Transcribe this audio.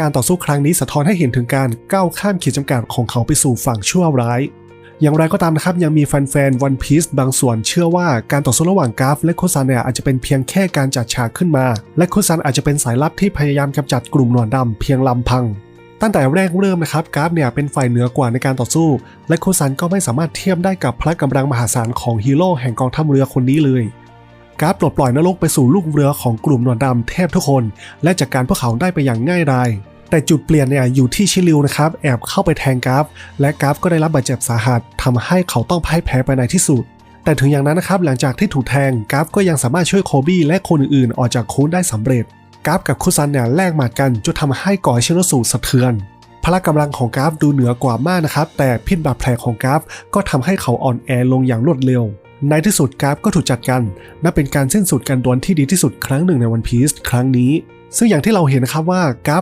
การต่อสู้ครั้งนี้สะท้อนให้เห็นถึงการก้าวข้ามขีดจำกัดของเขาไปสู่ฝั่งชั่วร้าย อย่างไรก็ตามนะครับ ยังมีแฟนๆวันพีซบางส่วนเชื่อว่าการต่อสู้ระหว่างกราฟและโคซันเนี่ยอาจจะเป็นเพียงแค่การจัดฉากขึ้นมา และโคซันอาจจะเป็นสายลับที่พยายามกำจัดกลุ่มหนวดดำเพียงลำพัง ตั้งแต่แรกเริ่มนะครับกราฟเนี่ยเป็นฝ่ายเหนือกว่าในการต่อสู้ และโคซันก็ไม่สามารถเทียบได้กับพละกำลังมหาศาลของฮีโร่แห่งกองทัพเรือคนนี้เลย กราฟปลดปล่อยนรกไปสู่ลูกเรือของกลุ่มหนวดดำแทบทุกคน และจัดการพวกเขาได้ไปอย่างง่ายดายแต่จุดเปลี่ยนเนี่ยอยู่ที่ชิลิวนะครับ แอบเข้าไปแทงกราฟ และกราฟก็ได้รับบาดเจ็บสาหัสทำให้เขาต้องพ่ายแพ้ไปในที่สุด แต่ถึงอย่างนั้นนะครับหลังจากที่ถูกแทงกราฟก็ยังสามารถช่วยโคบี้และคนอื่นๆ ออกจากคุกได้สำเร็จกราฟกับคุซันเนี่ยแลกหมัดกันจนทำให้ก่อชิโนสุสะเทือน พละกำลังของกราฟดูเหนือกว่ามากนะครับ แต่พิษบาดแผลของกราฟก็ทำให้เขาอ่อนแอลงอย่างรวดเร็ว ในที่สุดกราฟก็ถูกจัดกันนับเป็นการสิ้นสุดการดวลที่ดีที่สุดครั้งหนึ่งในวันพีซครั้งนี้ ซึ่งอย่างที่เราเห็นนะครับว่ากราฟ